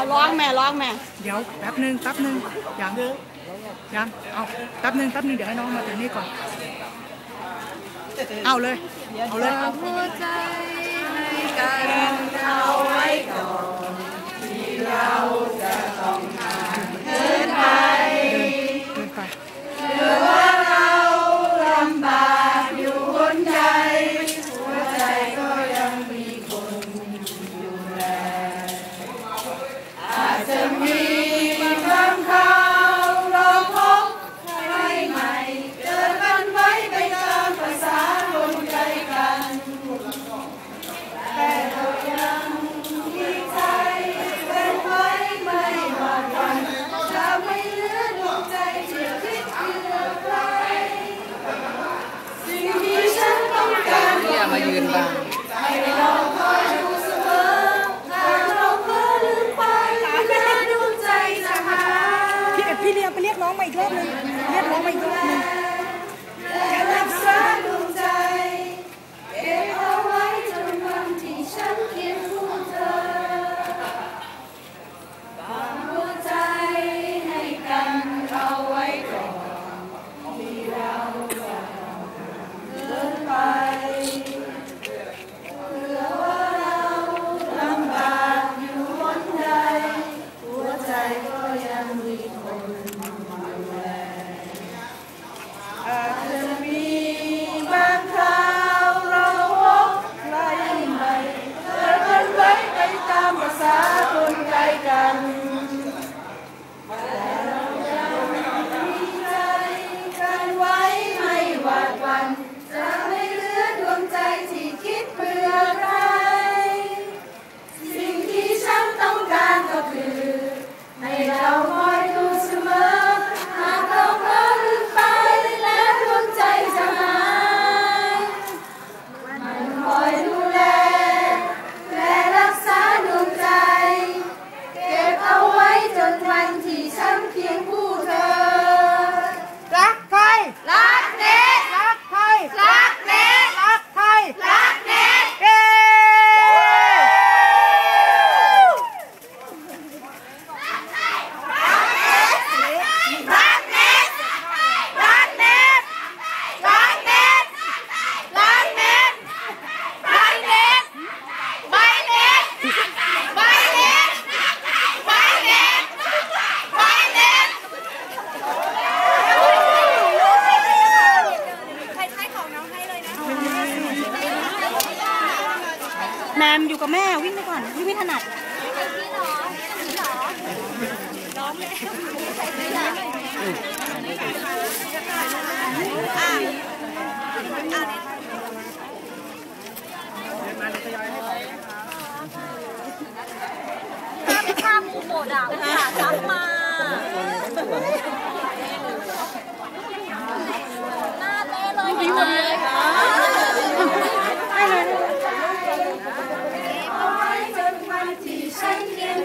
เอาร้องแม่ร้องแม่ เดี๋ยวแป๊บหนึ่งแป๊บหนึ่งยังยังเอาแป๊บหนึ่งแป๊บหนึ่งเดี๋ยวให้น้องมาถึงนี่ก่อน เอาเลย เอาเลยหัวใจให้กันเอาไว้ก่อนเดินไป รียกไปเรียก กับแม่วิ่งไปก่อนวิ่งไม่ถนัดถ้าไม่ฆ่าหมูหมดอะจับมาหน้าเละเลยเห็นไหม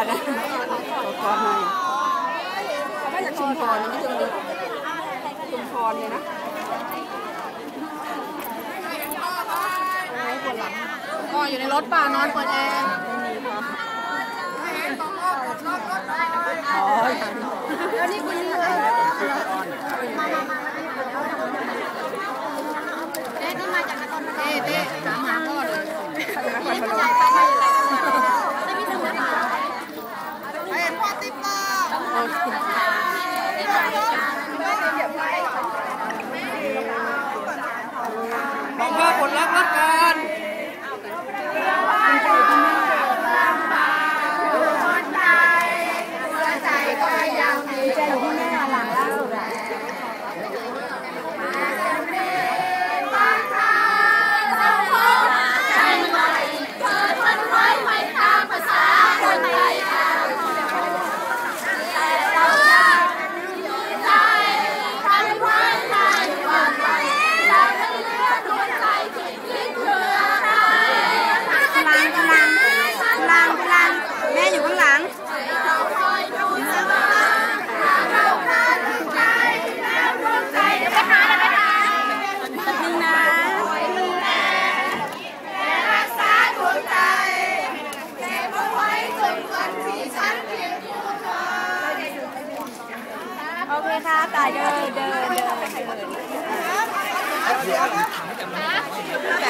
ก่อนนะก่อนหน่อยเขามาจากชุมพรนี่ชุมชุมพรเลยนะพ่ออยู่ในรถป่านอนเปิดแอร์อ๋อแล้วนี่คุณเต้นี่มาจากนครพนมเต้เต้ถามหาพ่อเลยนครพนม ไอ้พ่อติ๊บมา บอกว่าผลลัพธ์รักกัน พลังพลังพลังพลังแม่อยู่ข้างหลัง โอเคค่ะต่ายเดินเดินเดิน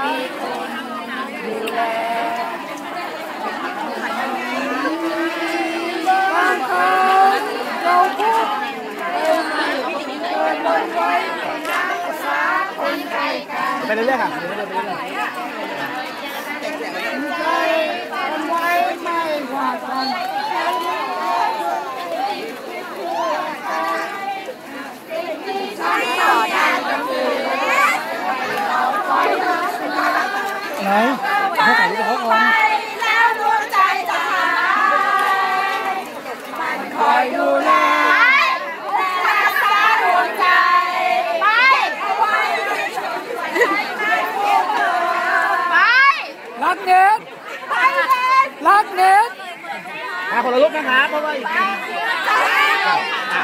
ไปเรื่อยๆไปเรื่อย ไหนเขาถ่ายรูปกับเขาก่อน รัก เน็ตรักเน็ตอะคนละรูปนะครับเพราะว่าอีกทีอะ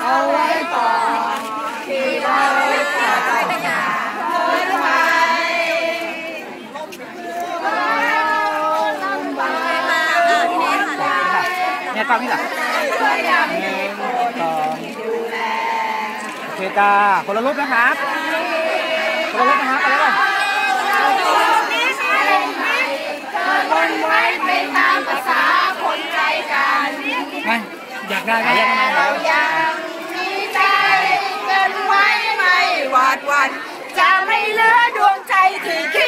เอาไว้ต่อที่เราจะเนี่ยกล้องนี่แหละ หนึ่งสองโอเคจ้าคนละรูปนะครับคนละรูปนะครับไปแล้วกันไงอยากได้ก็แยกกันมาแล้วเป็นไว้ไม่หวาดหวัน จะไม่เหลือดวงใจที่คิด